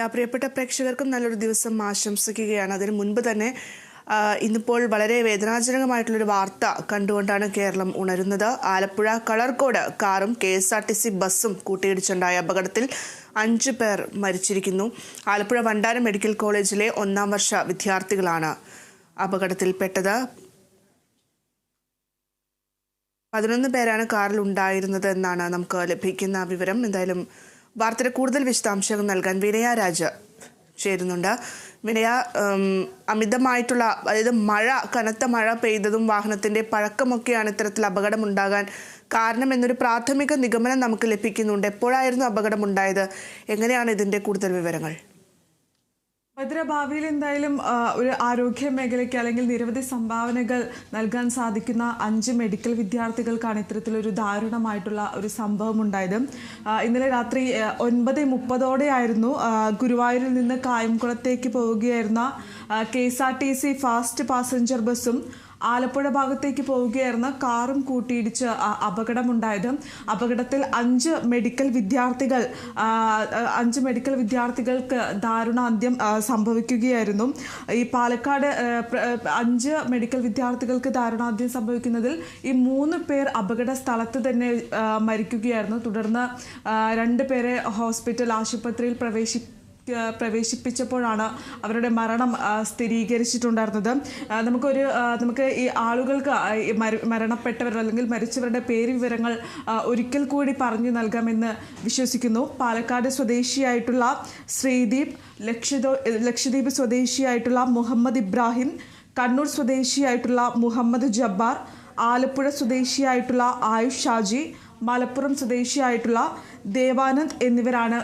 പ്രിയപ്പെട്ട പ്രേക്ഷകർക്കും നല്ലൊരു ദിവസം ആശംസിക്കുകയാണ്. അതിന് മുൻപ് തന്നെ ഇന്നിപ്പോൾ വളരെ വേദനാജനകമായിട്ടുള്ളൊരു വാർത്ത കണ്ടുകൊണ്ടാണ് കേരളം ഉണരുന്നത്. ആലപ്പുഴ കളർകോട് കാറും K S R T C ബസ്സും കൂട്ടിയിടിച്ചുണ്ടായ അപകടത്തിൽ അഞ്ച് പേർ മരിച്ചിരിക്കുന്നു. ആലപ്പുഴ വണ്ടാനം മെഡിക്കൽ കോളേജിലെ ഒന്നാം വർഷ വിദ്യാർത്ഥികളാണ് അപകടത്തിൽപ്പെട്ടത്. പതിനൊന്ന് പേരാണ് കാറിൽ ഉണ്ടായിരുന്നത് എന്നാണ് നമുക്ക് ലഭിക്കുന്ന വിവരം. എന്തായാലും വാർത്തയുടെ കൂടുതൽ വിശദാംശങ്ങൾ നൽകാൻ വിനയ രാജ ചേരുന്നുണ്ട്. വിനയ അമിതമായിട്ടുള്ള അതായത് മഴ കനത്ത മഴ പെയ്തതും വാഹനത്തിന്റെ പഴക്കമൊക്കെയാണ് ഇത്തരത്തിൽ അപകടമുണ്ടാകാൻ കാരണം എന്നൊരു പ്രാഥമിക നിഗമനം നമുക്ക് ലഭിക്കുന്നുണ്ട്. എപ്പോഴായിരുന്നു അപകടമുണ്ടായത്? എങ്ങനെയാണ് ഇതിന്റെ കൂടുതൽ വിവരങ്ങൾ? ഭദ്ര ഭാവിയിൽ എന്തായാലും ഒരു ആരോഗ്യ മേഖലയ്ക്ക് അല്ലെങ്കിൽ നിരവധി സംഭാവനകൾ നൽകാൻ സാധിക്കുന്ന അഞ്ച് മെഡിക്കൽ വിദ്യാർത്ഥികൾക്കാണ് ഇത്തരത്തിലൊരു ദാരുണമായിട്ടുള്ള ഒരു സംഭവം ഉണ്ടായത് ഇന്നലെ രാത്രി ഒൻപത് മുപ്പതോടെയായിരുന്നു ഗുരുവായൂരിൽ നിന്ന് കായംകുളത്തേക്ക് പോവുകയായിരുന്ന K S R T C fast passenger ബസ്സും ആലപ്പുഴ ഭാഗത്തേക്ക് പോവുകയായിരുന്ന കാറും കൂട്ടിയിടിച്ച് അപകടമുണ്ടായത്. അപകടത്തിൽ അഞ്ച് മെഡിക്കൽ വിദ്യാർത്ഥികൾ അഞ്ച് മെഡിക്കൽ വിദ്യാർത്ഥികൾക്ക് ദാരുണാന്ത്യം അന്ത്യം സംഭവിക്കുകയായിരുന്നു. ഈ പാലക്കാട് അഞ്ച് മെഡിക്കൽ വിദ്യാർത്ഥികൾക്ക് ദാരുണാന്ത്യം സംഭവിക്കുന്നതിൽ ഈ മൂന്ന് പേർ അപകട സ്ഥലത്ത് തന്നെ മരിക്കുകയായിരുന്നു. തുടർന്ന് രണ്ട് പേരെ ഹോസ്പിറ്റൽ ആശുപത്രിയിൽ പ്രവേശി പ്രവേശിപ്പിച്ചപ്പോഴാണ് അവരുടെ മരണം സ്ഥിരീകരിച്ചിട്ടുണ്ടായിരുന്നത്. നമുക്കൊരു നമുക്ക് ഈ ആളുകൾക്ക് മരണപ്പെട്ടവർ അല്ലെങ്കിൽ മരിച്ചവരുടെ പേര് വിവരങ്ങൾ ഒരിക്കൽ കൂടി പറഞ്ഞു നൽകാമെന്ന് വിശ്വസിക്കുന്നു. പാലക്കാട് സ്വദേശിയായിട്ടുള്ള ശ്രീദീപ് ലക്ഷദോ ലക്ഷദ്വീപ് സ്വദേശിയായിട്ടുള്ള മുഹമ്മദ് ഇബ്രാഹിം കണ്ണൂർ സ്വദേശിയായിട്ടുള്ള മുഹമ്മദ് ജബ്ബാർ ആലപ്പുഴ സ്വദേശിയായിട്ടുള്ള ആയുഷ് ഷാജി മലപ്പുറം സ്വദേശിയായിട്ടുള്ള ദേവാനന്ദ് എന്നിവരാണ്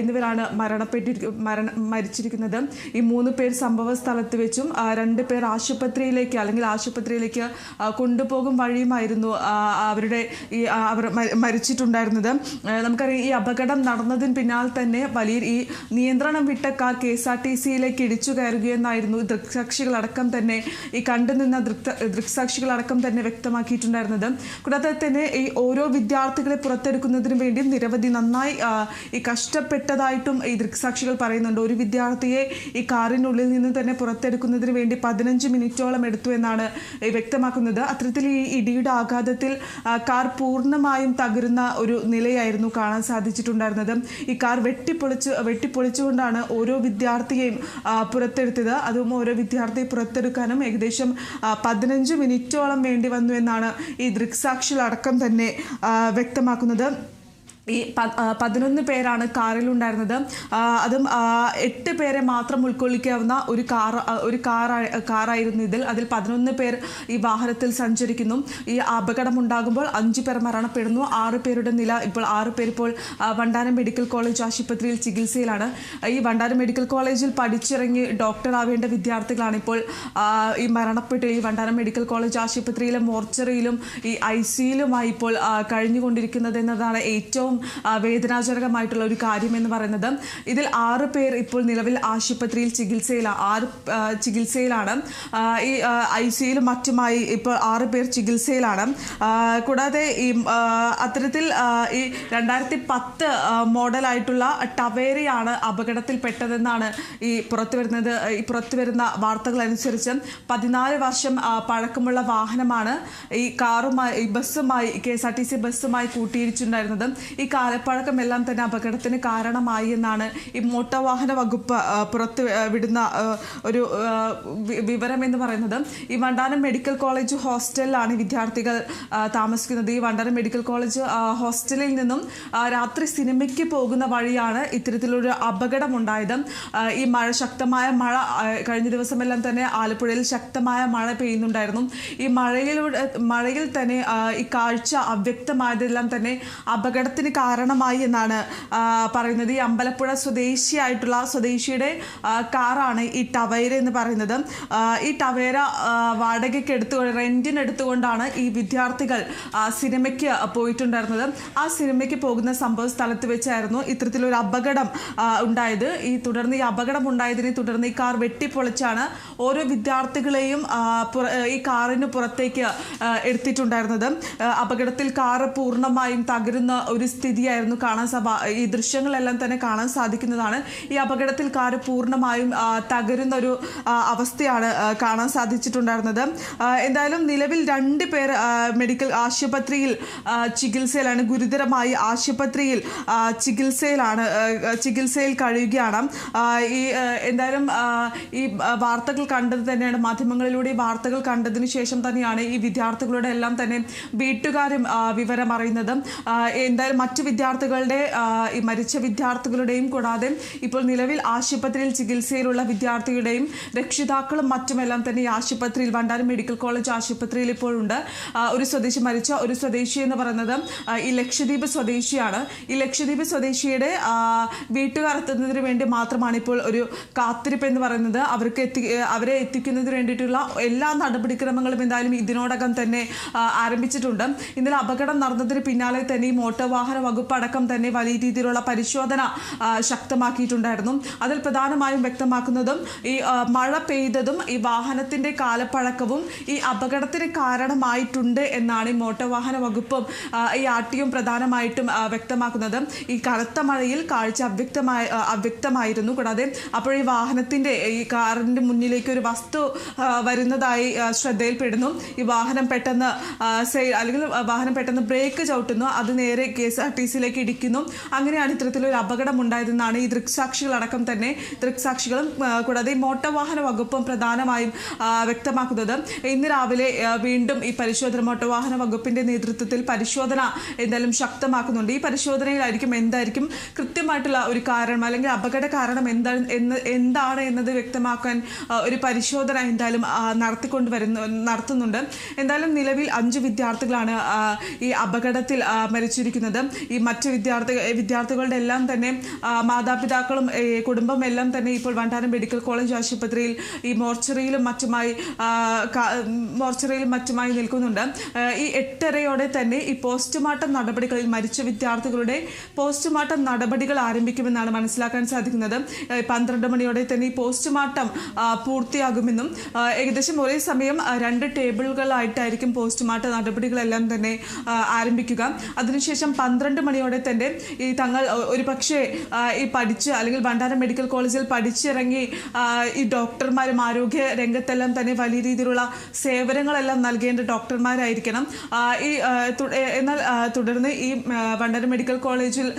എന്നിവരാണ് മരണപ്പെട്ടിരിക്കു മരണ മരിച്ചിരിക്കുന്നത്. ഈ മൂന്ന് പേർ സംഭവ സ്ഥലത്ത് വെച്ചും രണ്ട് പേർ ആശുപത്രിയിലേക്ക് അല്ലെങ്കിൽ ആശുപത്രിയിലേക്ക് കൊണ്ടുപോകും വഴിയുമായിരുന്നു അവരുടെ ഈ അവർ മരിച്ചിട്ടുണ്ടായിരുന്നത്. നമുക്കറിയാം ഈ അപകടം നടന്നതിന് പിന്നാലെ തന്നെ വലിയ ഈ നിയന്ത്രണം വിട്ട car K S R T സിയിലേക്ക് ഇടിച്ചു കയറുകയെന്നായിരുന്നു ദൃക്സാക്ഷികളടക്കം തന്നെ ഈ കണ്ടുനിന്ന ദൃക്ത ദൃക്സാക്ഷികളടക്കം തന്നെ വ്യക്തമാക്കിയിട്ടുണ്ടായിരുന്നത്. കൂടാതെ തന്നെ ഈ ഓരോ വിദ്യാർത്ഥികളെ പുറത്തെടുക്കുന്നതിന് വേണ്ടി നിരവധി നന്നായി ഈ കഷ്ടപ്പെട്ടതായിട്ടും ഈ ദൃക്സാക്ഷികൾ പറയുന്നുണ്ട്. ഒരു വിദ്യാർത്ഥിയെ ഈ കാറിനുള്ളിൽ നിന്ന് തന്നെ പുറത്തെടുക്കുന്നതിന് വേണ്ടി പതിനഞ്ച് മിനിറ്റോളം എടുത്തു എന്നാണ് വ്യക്തമാക്കുന്നത്. അത്തരത്തിൽ ഈ ഇടിയുടെ ആഘാതത്തിൽ കാർ പൂർണമായും തകരുന്ന ഒരു നിലയായിരുന്നു കാണാൻ സാധിച്ചിട്ടുണ്ടായിരുന്നത്. ഈ കാർ വെട്ടിപ്പൊളിച്ച് വെട്ടിപ്പൊളിച്ചുകൊണ്ടാണ് ഓരോ വിദ്യാർത്ഥിയെയും പുറത്തെടുത്തത്. അതും ഓരോ വിദ്യാർത്ഥിയെ പുറത്തെടുക്കാനും ഏകദേശം പതിനഞ്ച് മിനിറ്റോളം വേണ്ടി വന്നു എന്നാണ് ഈ ദൃക്സാക്ഷികളടക്കം തന്നെ വ്യക്തമാക്കുന്നത്. ഈ പതിനൊന്ന് പേരാണ് കാറിൽ ഉണ്ടായിരുന്നത് അതും എട്ട് പേരെ മാത്രം ഉൾക്കൊള്ളിക്കാവുന്ന ഒരു കാർ ഒരു കാർ കാറായിരുന്നു ഇതിൽ. അതിൽ പതിനൊന്ന് പേർ ഈ വാഹനത്തിൽ സഞ്ചരിക്കുന്നു. ഈ അപകടം ഉണ്ടാകുമ്പോൾ അഞ്ച് പേർ മരണപ്പെടുന്നു. ആറ് പേരുടെ നില ഇപ്പോൾ ആറ് പേർ ഇപ്പോൾ വണ്ടാനം മെഡിക്കൽ കോളേജ് ആശുപത്രിയിൽ ചികിത്സയിലാണ്. ഈ വണ്ടാനം മെഡിക്കൽ കോളേജിൽ പഠിച്ചിറങ്ങി ഡോക്ടറാവേണ്ട വിദ്യാർത്ഥികളാണ് ഇപ്പോൾ ഈ മരണപ്പെട്ട് ഈ വണ്ടാനം മെഡിക്കൽ കോളേജ് ആശുപത്രിയിലെ മോർച്ചറിയിലും ഈ ഐ സിയിലുമായി ഇപ്പോൾ കഴിഞ്ഞുകൊണ്ടിരിക്കുന്നത് എന്നതാണ് ഏറ്റവും വേദനാജനകമായിട്ടുള്ള ഒരു കാര്യം എന്ന് പറയുന്നത് ഇതിൽ ആറ് പേർ ഇപ്പോൾ നിലവിൽ ആശുപത്രിയിൽ ചികിത്സയിലാണ് ആറ് ചികിത്സയിലാണ്. ഈ ഐ സിയിലും മറ്റുമായി ഇപ്പോൾ ആറ് പേർ ചികിത്സയിലാണ്. കൂടാതെ ഈ അത്തരത്തിൽ ഈ രണ്ടായിരത്തി പത്ത് മോഡലായിട്ടുള്ള ടവേരയാണ് അപകടത്തിൽപ്പെട്ടതെന്നാണ് ഈ പുറത്തു വരുന്നത് ഈ പുറത്തു വരുന്ന വാർത്തകൾ അനുസരിച്ച് പതിനാല് വർഷം പഴക്കമുള്ള വാഹനമാണ് ഈ കാറുമായി ഈ ബസ്സുമായി K S R T C ബസ്സുമായി കൂട്ടിയിടിച്ചിട്ടുണ്ടായിരുന്നത്. ഈ കാലപ്പഴക്കമെല്ലാം തന്നെ അപകടത്തിന് കാരണമായി എന്നാണ് ഈ മോട്ടോർ വാഹന വകുപ്പ് പുറത്ത് വിടുന്ന ഒരു വിവരം എന്ന് പറയുന്നത്. ഈ വണ്ടാനം മെഡിക്കൽ കോളേജ് ഹോസ്റ്റലിലാണ് വിദ്യാർത്ഥികൾ താമസിക്കുന്നത്. ഈ വണ്ടാനം മെഡിക്കൽ കോളേജ് ഹോസ്റ്റലിൽ നിന്നും രാത്രി സിനിമയ്ക്ക് പോകുന്ന വഴിയാണ് ഇത്തരത്തിലൊരു അപകടമുണ്ടായത്. ഈ മഴ ശക്തമായ മഴ കഴിഞ്ഞ ദിവസമെല്ലാം തന്നെ ആലപ്പുഴയിൽ ശക്തമായ മഴ പെയ്യുന്നുണ്ടായിരുന്നു. ഈ മഴയിലൂടെ മഴയിൽ തന്നെ ഈ കാഴ്ച അവ്യക്തമായതെല്ലാം തന്നെ അപകടത്തിന് കാരണമായി എന്നാണ് പറയുന്നത്. ഈ അമ്പലപ്പുഴ സ്വദേശിയായിട്ടുള്ള സ്വദേശിയുടെ കാറാണ് ഈ ടവേര എന്ന് പറയുന്നത്. ഈ ടവേര വാടകയ്ക്ക് എടുത്തു റെന്റിന് എടുത്തുകൊണ്ടാണ് ഈ വിദ്യാർത്ഥികൾ സിനിമയ്ക്ക് പോയിട്ടുണ്ടായിരുന്നത്. ആ സിനിമയ്ക്ക് പോകുന്ന സംഭവ സ്ഥലത്ത് വെച്ചായിരുന്നു ഇത്തരത്തിലൊരു അപകടം ഉണ്ടായത്. ഈ തുടർന്ന് ഈ അപകടം ഉണ്ടായതിനെ തുടർന്ന് ഈ കാർ വെട്ടിപ്പൊളിച്ചാണ് ഓരോ വിദ്യാർത്ഥികളെയും ഈ കാറിന് പുറത്തേക്ക് എടുത്തിട്ടുണ്ടായിരുന്നത്. അപകടത്തിൽ കാറ് പൂർണമായും തകരുന്ന ഒരു സ്ഥിതിയായിരുന്നു. കാണാൻ ഈ ദൃശ്യങ്ങളെല്ലാം തന്നെ കാണാൻ സാധിക്കുന്നതാണ്. ഈ അപകടത്തിൽ കാർ പൂർണമായും തകരുന്ന ഒരു അവസ്ഥയാണ് കാണാൻ സാധിച്ചിട്ടുണ്ടായിരുന്നത്. എന്തായാലും നിലവിൽ രണ്ട് പേർ മെഡിക്കൽ ആശുപത്രിയിൽ ചികിത്സയിലാണ് ഗുരുതരമായി ആശുപത്രിയിൽ ചികിത്സയിലാണ് ചികിത്സയിൽ കഴിയുകയാണ്. ഈ എന്തായാലും ഈ വാർത്തകൾ കണ്ടത് തന്നെയാണ്. മാധ്യമങ്ങളിലൂടെ വാർത്തകൾ കണ്ടതിന് ശേഷം തന്നെയാണ് ഈ വിദ്യാർത്ഥികളുടെ എല്ലാം തന്നെ വീട്ടുകാരും വിവരം അറിയുന്നത് എന്തായാലും മറ്റു വിദ്യാർത്ഥികളുടെ മരിച്ച വിദ്യാർത്ഥികളുടെയും കൂടാതെ ഇപ്പോൾ നിലവിൽ ആശുപത്രിയിൽ ചികിത്സയിലുള്ള വിദ്യാർത്ഥിയുടെയും രക്ഷിതാക്കളും മറ്റുമെല്ലാം തന്നെ ഈ ആശുപത്രിയിൽ വണ്ടാനം മെഡിക്കൽ കോളേജ് ആശുപത്രിയിൽ ഇപ്പോഴുണ്ട്. ഒരു സ്വദേശി മരിച്ച ഒരു സ്വദേശി എന്ന് പറയുന്നത് ഈ ലക്ഷദ്വീപ് സ്വദേശിയാണ്. ഈ ലക്ഷദ്വീപ് സ്വദേശിയുടെ ആ, വീട്ടുകാർ എത്തുന്നതിന് വേണ്ടി മാത്രമാണ് ഇപ്പോൾ ഒരു കാത്തിരിപ്പ് എന്ന് പറയുന്നത്. അവർക്ക് എത്തി അവരെ എത്തിക്കുന്നതിന് വേണ്ടിയിട്ടുള്ള എല്ലാ നടപടിക്രമങ്ങളും എന്തായാലും ഇതിനോടകം തന്നെ ആരംഭിച്ചിട്ടുണ്ട്. ഇന്നലെ അപകടം നടന്നതിന് പിന്നാലെ തന്നെ ഈ മോട്ടോർ വകുപ്പ് അടക്കം തന്നെ വലിയ രീതിയിലുള്ള പരിശോധന ശക്തമാക്കിയിട്ടുണ്ടായിരുന്നു. അതിൽ പ്രധാനമായും വ്യക്തമാക്കുന്നതും ഈ മഴ പെയ്തതും ഈ വാഹനത്തിന്റെ കാലപ്പഴക്കവും ഈ അപകടത്തിന് കാരണമായിട്ടുണ്ട് എന്നാണ് ഈ മോട്ടോർ വാഹന വകുപ്പും ഈ ആർ ടിയും പ്രധാനമായിട്ടും വ്യക്തമാക്കുന്നത്. ഈ കനത്ത മഴയിൽ കാഴ്ച അവ്യക്തമായ അവ്യക്തമായിരുന്നു. കൂടാതെ അപ്പോൾ ഈ വാഹനത്തിന്റെ ഈ കാറിന്റെ മുന്നിലേക്ക് ഒരു വസ്തു വരുന്നതായി ശ്രദ്ധയിൽപ്പെടുന്നു. ഈ വാഹനം പെട്ടെന്ന് അല്ലെങ്കിൽ വാഹനം പെട്ടെന്ന് ബ്രേക്ക് ചവിട്ടുന്നു. അത് നേരെ കെ എസ് ആർ ടി സിയിലേക്ക് ഇടിക്കുന്നു. അങ്ങനെയാണ് ഇത്തരത്തിലൊരു അപകടം ഉണ്ടായതെന്നാണ് ഈ ദൃക്സാക്ഷികളടക്കം തന്നെ ദൃക്സാക്ഷികളും കൂടാതെ മോട്ടോർ വാഹന വകുപ്പും പ്രധാനമായും വ്യക്തമാക്കുന്നത്. ഇന്ന് രാവിലെ വീണ്ടും ഈ പരിശോധന മോട്ടോർ വാഹന വകുപ്പിന്റെ നേതൃത്വത്തിൽ പരിശോധന എന്തായാലും ശക്തമാക്കുന്നുണ്ട്. ഈ പരിശോധനയിലായിരിക്കും എന്തായിരിക്കും കൃത്യമായിട്ടുള്ള ഒരു കാരണം അല്ലെങ്കിൽ അപകട കാരണം എന്താണ് എന്ന് എന്താണ് എന്നത് വ്യക്തമാക്കാൻ ഒരു പരിശോധന എന്തായാലും നടത്തിക്കൊണ്ട് വരുന്നു നടത്തുന്നുണ്ട്. എന്തായാലും നിലവിൽ അഞ്ച് വിദ്യാർത്ഥികളാണ് ഈ അപകടത്തിൽ മരിച്ചിരിക്കുന്നത്. ഈ മറ്റ് വിദ്യാർത്ഥി വിദ്യാർത്ഥികളുടെ എല്ലാം തന്നെ മാതാപിതാക്കളും കുടുംബം എല്ലാം തന്നെ ഇപ്പോൾ വണ്ടാനം മെഡിക്കൽ കോളേജ് ആശുപത്രിയിൽ ഈ മോർച്ചറിയിലും മറ്റുമായി മോർച്ചറിയിലും മറ്റുമായി നിൽക്കുന്നുണ്ട്. ഈ എട്ടരയോടെ തന്നെ ഈ പോസ്റ്റ്മോർട്ടം നടപടികളിൽ മരിച്ച വിദ്യാർത്ഥികളുടെ പോസ്റ്റ്മോർട്ടം നടപടികൾ ആരംഭിക്കുമെന്നാണ് മനസ്സിലാക്കാൻ സാധിക്കുന്നത്. പന്ത്രണ്ട് മണിയോടെ തന്നെ ഈ പോസ്റ്റ്മോർട്ടം പൂർത്തിയാകുമെന്നും ഏകദേശം ഒരേ സമയം രണ്ട് ടേബിളുകളായിട്ടായിരിക്കും പോസ്റ്റ്മോർട്ടം നടപടികളെല്ലാം തന്നെ ആരംഭിക്കുക. അതിനുശേഷം പന്ത്രണ്ട് മണിയോടെ തന്നെ ഈ തങ്ങൾ ഒരു പക്ഷേ ഈ പഠിച്ച് അല്ലെങ്കിൽ ഭണ്ഡാരം മെഡിക്കൽ കോളേജിൽ പഠിച്ചിറങ്ങി ഈ ഡോക്ടർമാരും ആരോഗ്യ രംഗത്തെല്ലാം തന്നെ വലിയ രീതിയിലുള്ള സേവനങ്ങളെല്ലാം നൽകേണ്ട ഡോക്ടർമാരായിരിക്കണം. ഈ എന്നാൽ തുടർന്ന് ഈ ഭണ്ഡാരം മെഡിക്കൽ കോളേജിൽ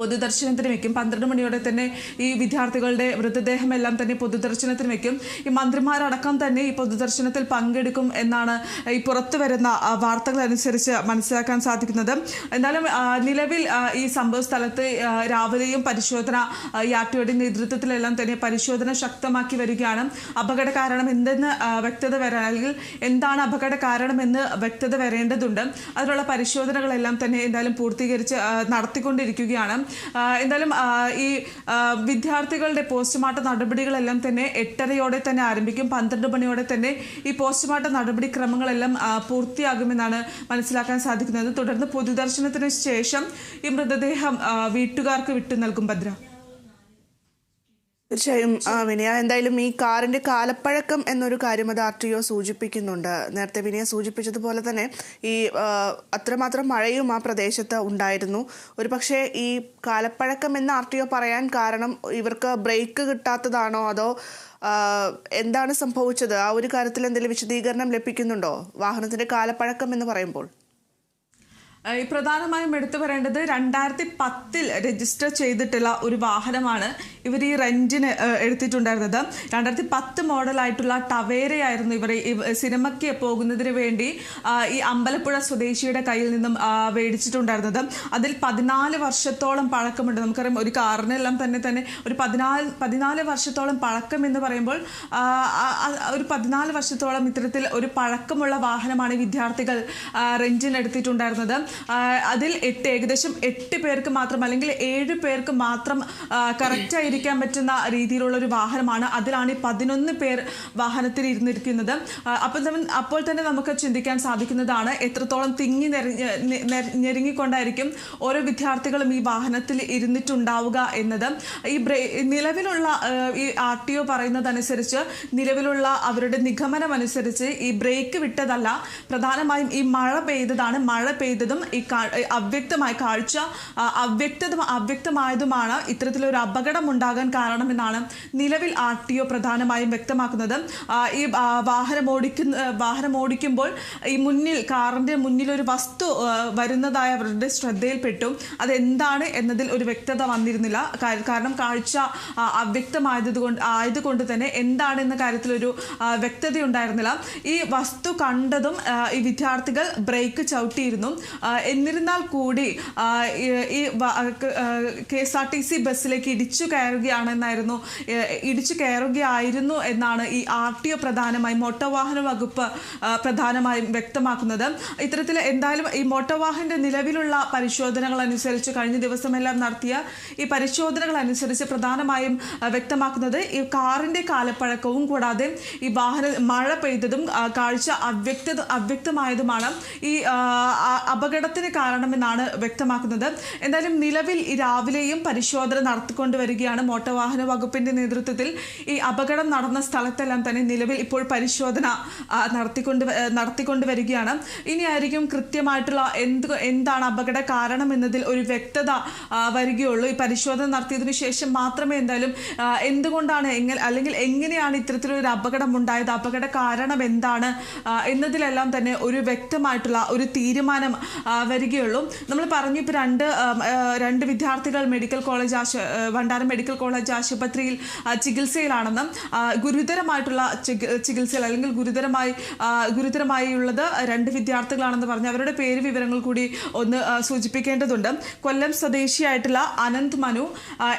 പൊതുദർശനത്തിന് വെക്കും. പന്ത്രണ്ട് മണിയോടെ തന്നെ ഈ വിദ്യാർത്ഥികളുടെ മൃതദേഹം എല്ലാം തന്നെ പൊതുദർശനത്തിന് വെക്കും. ഈ മന്ത്രിമാരടക്കം തന്നെ ഈ പൊതുദർശനത്തിൽ പങ്കെടുക്കും എന്നാണ് ഈ പുറത്തു വരുന്ന വാർത്തകൾ അനുസരിച്ച് മനസ്സിലാക്കാൻ സാധിക്കുന്നത്. എന്നാലും നിലവിൽ ഈ സംഭവ സ്ഥലത്ത് രാവിലെയും പരിശോധന യാറ്റോയുടെ നേതൃത്വത്തിലെല്ലാം തന്നെ പരിശോധന ശക്തമാക്കി വരികയാണ്. അപകട കാരണം എന്തെന്ന് വ്യക്തത വരാൻ അല്ലെങ്കിൽ എന്താണ് അപകട കാരണമെന്ന് വ്യക്തത വരേണ്ടതുണ്ട്. അതിനുള്ള പരിശോധനകളെല്ലാം തന്നെ എന്തായാലും പൂർത്തീകരിച്ച് നടത്തിക്കൊണ്ടിരിക്കുകയാണ്. എന്തായാലും ഈ വിദ്യാർത്ഥികളുടെ പോസ്റ്റ്മോർട്ടം നടപടികളെല്ലാം തന്നെ എട്ടരയോടെ തന്നെ ആരംഭിക്കും. പന്ത്രണ്ട് മണിയോടെ തന്നെ ഈ പോസ്റ്റ്മോർട്ടം നടപടിക്രമങ്ങളെല്ലാം പൂർത്തിയാകുമെന്നാണ് മനസ്സിലാക്കാൻ സാധിക്കുന്നത്. തുടർന്ന് പൊതുദർശനത്തിന് ശേഷം ഈ മൃതദേഹം വീട്ടുകാർക്ക് വിട്ടു നൽകും ഭദ്ര. തീർച്ചയായും വിനയ എന്തായാലും ഈ കാറിന്റെ കാലപ്പഴക്കം എന്നൊരു കാര്യം അത് ആർ ടി ഒ സൂചിപ്പിക്കുന്നുണ്ട്. നേരത്തെ വിനയ സൂചിപ്പിച്ചതുപോലെ തന്നെ ഈ അത്രമാത്രം മഴയും ആ പ്രദേശത്ത് ഉണ്ടായിരുന്നു. ഒരു പക്ഷേ ഈ കാലപ്പഴക്കം എന്ന് ആർ ടി ഒ പറയാൻ കാരണം ഇവർക്ക് ബ്രേക്ക് കിട്ടാത്തതാണോ? അതോ എന്താണ് സംഭവിച്ചത്? ആ ഒരു കാര്യത്തിൽ എന്തെങ്കിലും വിശദീകരണം ലഭിക്കുന്നുണ്ടോ? വാഹനത്തിന്റെ കാലപ്പഴക്കം എന്ന് പറയുമ്പോൾ. പ്രധാനമായും എടുത്തു പറയേണ്ടത് രണ്ടായിരത്തി പത്തിൽ രജിസ്റ്റർ ചെയ്തിട്ടുള്ള ഒരു വാഹനമാണ് ഇവർ ഈ റെന്റിന് എടുത്തിട്ടുണ്ടായിരുന്നത്. രണ്ടായിരത്തി പത്ത് മോഡലായിട്ടുള്ള ടവേരയായിരുന്നു ഇവർ സിനിമയ്ക്ക് പോകുന്നതിന് വേണ്ടി ഈ അമ്പലപ്പുഴ സ്വദേശിയുടെ കയ്യിൽ നിന്നും മേടിച്ചിട്ടുണ്ടായിരുന്നത്. അതിൽ പതിനാല് വർഷത്തോളം പഴക്കമുണ്ട്. നമുക്കറിയാം ഒരു കാറിനെല്ലാം തന്നെ തന്നെ ഒരു പതിനാല് പതിനാല് വർഷത്തോളം പഴക്കം എന്ന് പറയുമ്പോൾ ഒരു പതിനാല് വർഷത്തോളം ഇത്തരത്തിൽ ഒരു പഴക്കമുള്ള വാഹനമാണ് വിദ്യാർത്ഥികൾ റെന്റിന് എടുത്തിട്ടുണ്ടായിരുന്നത്. അതിൽ എട്ട് ഏകദേശം എട്ട് പേർക്ക് മാത്രം അല്ലെങ്കിൽ ഏഴ് പേർക്ക് മാത്രം കറക്റ്റായിരിക്കാൻ പറ്റുന്ന രീതിയിലുള്ള ഒരു വാഹനമാണ്. അതിലാണ് ഈ പതിനൊന്ന് പേർ വാഹനത്തിൽ ഇരുന്നിരിക്കുന്നത്. അപ്പോൾ അപ്പോൾ തന്നെ നമുക്ക് ചിന്തിക്കാൻ സാധിക്കുന്നതാണ് എത്രത്തോളം തിങ്ങി ഞെരുങ്ങിക്കൊണ്ടായിരിക്കും ഓരോ വിദ്യാർത്ഥികളും ഈ വാഹനത്തിൽ ഇരുന്നിട്ടുണ്ടാവുക എന്നത്. ഈ നിലവിലുള്ള ഈ ആർ ടി ഒ പറയുന്നതനുസരിച്ച് നിലവിലുള്ള അവരുടെ നിഗമനം അനുസരിച്ച് ഈ ബ്രേക്ക് വിട്ടതല്ല. പ്രധാനമായും ഈ മഴ പെയ്തതാണ്. മഴ പെയ്തതും ഈ അവ്യക്തമായ കാഴ്ച അവ്യക്തത അവ്യക്തമായതുമാണ് ഇത്തരത്തിലൊരു അപകടം ഉണ്ടാകാൻ കാരണമെന്നാണ് നിലവിൽ ആർ ടി ഒ പ്രധാനമായും വ്യക്തമാക്കുന്നത്. ഈ വാഹനം ഓടിക്കുന്ന വാഹനം ഓടിക്കുമ്പോൾ ഈ മുന്നിൽ കാറിന്റെ മുന്നിൽ ഒരു വസ്തു വരുന്നതായി അവരുടെ ശ്രദ്ധയിൽപ്പെട്ടു. അതെന്താണ് എന്നതിൽ ഒരു വ്യക്തത വന്നിരുന്നില്ല. കാരണം കാഴ്ച അവ്യക്തമായതുകൊണ്ട് അവ്യക്തമായത് കൊണ്ട് ആയതുകൊണ്ട് തന്നെ എന്താണ് എന്ന കാര്യത്തിലൊരു ആ, വ്യക്തത ഉണ്ടായിരുന്നില്ല ഈ വസ്തു കണ്ടതും ഈ വിദ്യാർത്ഥികൾ ബ്രേക്ക് ചവിട്ടിയിരുന്നു. എന്നിരുന്നാൽ കൂടി ഈ- K S R T C ബസ്സിലേക്ക് ഇടിച്ചു കയറുകയാണെന്നായിരുന്നു ഇടിച്ചു കയറുകയായിരുന്നു എന്നാണ് ഈ ആർ ടി ഒ പ്രധാനമായും മോട്ടോർ വാഹന വകുപ്പ് പ്രധാനമായും വ്യക്തമാക്കുന്നത്. ഇത്തരത്തിൽ എന്തായാലും ഈ മോട്ടോർ നിലവിലുള്ള പരിശോധനകൾ അനുസരിച്ച് കഴിഞ്ഞ ദിവസമെല്ലാം നടത്തിയ ഈ പരിശോധനകൾ അനുസരിച്ച് പ്രധാനമായും വ്യക്തമാക്കുന്നത് ഈ കാറിന്റെ കാലപ്പഴക്കവും കൂടാതെ ഈ വാഹന മഴ പെയ്തതും കാഴ്ച അവ്യക്ത അവ്യക്തമായതുമാണ്. ഈ ആ- അപകടത്തിന് കാരണമെന്നാണ് വ്യക്തമാക്കുന്നത്. എന്തായാലും നിലവിൽ രാവിലെയും പരിശോധന നടത്തിക്കൊണ്ട് വരികയാണ് മോട്ടോർ വാഹന വകുപ്പിന്റെ നേതൃത്വത്തിൽ. ഈ അപകടം നടന്ന സ്ഥലത്തെല്ലാം തന്നെ നിലവിൽ ഇപ്പോൾ പരിശോധന നടത്തിക്കൊണ്ട് നടത്തിക്കൊണ്ട് വരികയാണ് ഇനിയായിരിക്കും കൃത്യമായിട്ടുള്ള എന്ത് എന്താണ് അപകട കാരണം എന്നതിൽ ഒരു വ്യക്തത വരികയുള്ളൂ. ഈ പരിശോധന നടത്തിയതിനു ശേഷം മാത്രമേ എന്തായാലും എന്തുകൊണ്ടാണ് എങ്ങനെ അല്ലെങ്കിൽ എങ്ങനെയാണ് ഇത്തരത്തിലൊരു അപകടം ഉണ്ടായത്? അപകട കാരണം എന്താണ്? എന്നതിലെല്ലാം തന്നെ ഒരു വ്യക്തമായിട്ടുള്ള ഒരു തീരുമാനം വരികയുള്ളൂ. നമ്മൾ പറഞ്ഞു ഇപ്പോൾ രണ്ട് രണ്ട് വിദ്യാർത്ഥികൾ മെഡിക്കൽ കോളേജ് ആശു ഭണ്ഡാരം മെഡിക്കൽ കോളേജ് ആശുപത്രിയിൽ ചികിത്സയിലാണെന്നും ഗുരുതരമായിട്ടുള്ള ചികിത്സയിൽ അല്ലെങ്കിൽ ഗുരുതരമായി ഗുരുതരമായി ഉള്ളത് രണ്ട് വിദ്യാർത്ഥികളാണെന്ന് പറഞ്ഞ് അവരുടെ പേര് വിവരങ്ങൾ കൂടി ഒന്ന് സൂചിപ്പിക്കേണ്ടതുണ്ട്. കൊല്ലം സ്വദേശിയായിട്ടുള്ള അനന്ത് മനു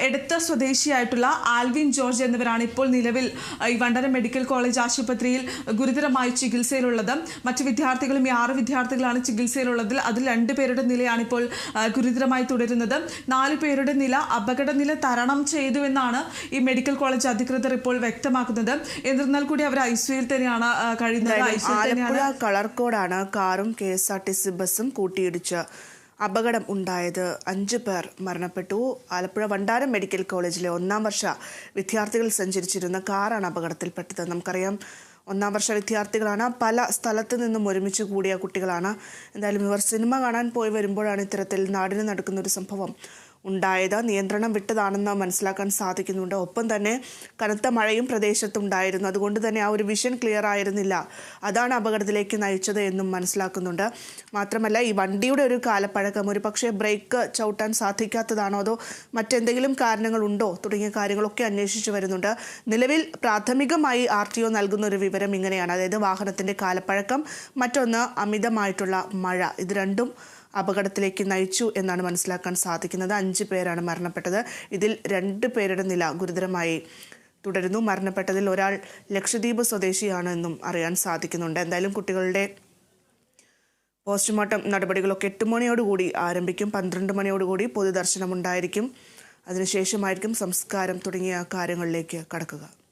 എടുത്ത സ്വദേശിയായിട്ടുള്ള ആൽവിൻ ജോർജ് എന്നിവരാണ് ഇപ്പോൾ നിലവിൽ ഈ വണ്ടനം മെഡിക്കൽ കോളേജ് ആശുപത്രിയിൽ ഗുരുതരമായി ചികിത്സയിലുള്ളത്. മറ്റ് വിദ്യാർത്ഥികളും ഈ ആറ് വിദ്യാർത്ഥികളാണ് ചികിത്സയിലുള്ളതിൽ. അതിൽ രണ്ട് പേരുടെ നിലയാണിപ്പോൾ ഗുരുതരമായി തുടരുന്നത്. നാല് പേരുടെ നില അപകട നില തരണം ചെയ്തു എന്നാണ് ഈ മെഡിക്കൽ കോളേജ് അധികൃതർ ഇപ്പോൾ വ്യക്തമാക്കുന്നത്. എന്നിരുന്നാൽ കൂടി അവർ ഐ സിയിൽ തന്നെയാണ് കഴിയുന്നത്. ആലപ്പുഴ കളർ കോഡാണ് കാറും K S R T C ബസ്സും കൂട്ടിയിടിച്ച് അപകടം ഉണ്ടായത്. അഞ്ചു പേർ മരണപ്പെട്ടു. ആലപ്പുഴ വണ്ടാരം മെഡിക്കൽ കോളേജിലെ ഒന്നാം വർഷ വിദ്യാർത്ഥികൾ സഞ്ചരിച്ചിരുന്ന കാറാണ് അപകടത്തിൽപ്പെട്ടത്. നമുക്കറിയാം ഒന്നാം വർഷ വിദ്യാർത്ഥികളാണ്. പല സ്ഥലത്ത് നിന്നും ഒരുമിച്ച് കൂടിയ കുട്ടികളാണ്. എന്തായാലും ഇവർ സിനിമ കാണാൻ പോയി വരുമ്പോഴാണ് ഇത്തരത്തിൽ നാടിന് നടക്കുന്ന ഒരു സംഭവം. ഉണ്ടായത്. നിയന്ത്രണം വിട്ടതാണെന്ന് മനസ്സിലാക്കാൻ സാധിക്കുന്നുണ്ട്. ഒപ്പം തന്നെ കനത്ത മഴയും പ്രദേശത്തുണ്ടായിരുന്നു. അതുകൊണ്ട് തന്നെ ആ ഒരു വിഷൻ ക്ലിയർ ആയിരുന്നില്ല. അതാണ് അപകടത്തിലേക്ക് നയിച്ചത് എന്നും മനസ്സിലാക്കുന്നുണ്ട്. മാത്രമല്ല ഈ വണ്ടിയുടെ ഒരു കാലപ്പഴക്കം ഒരു പക്ഷേ ബ്രേക്ക് ചവിട്ടാൻ സാധിക്കാത്തതാണോ അതോ മറ്റെന്തെങ്കിലും കാരണങ്ങളുണ്ടോ തുടങ്ങിയ കാര്യങ്ങളൊക്കെ അന്വേഷിച്ചു വരുന്നുണ്ട്. നിലവിൽ പ്രാഥമികമായി ആർ ടി ഒ നൽകുന്ന ഒരു വിവരം ഇങ്ങനെയാണ്. അതായത് വാഹനത്തിന്റെ കാലപ്പഴക്കം മറ്റൊന്ന് അമിതമായിട്ടുള്ള മഴ. ഇത് രണ്ടും അപകടത്തിലേക്ക് നയിച്ചു എന്നാണ് മനസ്സിലാക്കാൻ സാധിക്കുന്നത്. അഞ്ച് പേരാണ് മരണപ്പെട്ടത്. ഇതിൽ രണ്ട് പേരുടെ നില ഗുരുതരമായി തുടരുന്നു. മരണപ്പെട്ടതിൽ ഒരാൾ ലക്ഷദ്വീപ് സ്വദേശിയാണ് എന്നും അറിയാൻ സാധിക്കുന്നുണ്ട്. എന്തായാലും കുട്ടികളുടെ പോസ്റ്റ്മോർട്ടം നടപടികളൊക്കെ എട്ട് മണിയോടുകൂടി ആരംഭിക്കും. പന്ത്രണ്ട് മണിയോടുകൂടി പൊതുദർശനമുണ്ടായിരിക്കും. അതിനുശേഷമായിരിക്കും സംസ്കാരം തുടങ്ങിയ കാര്യങ്ങളിലേക്ക് കടക്കുക.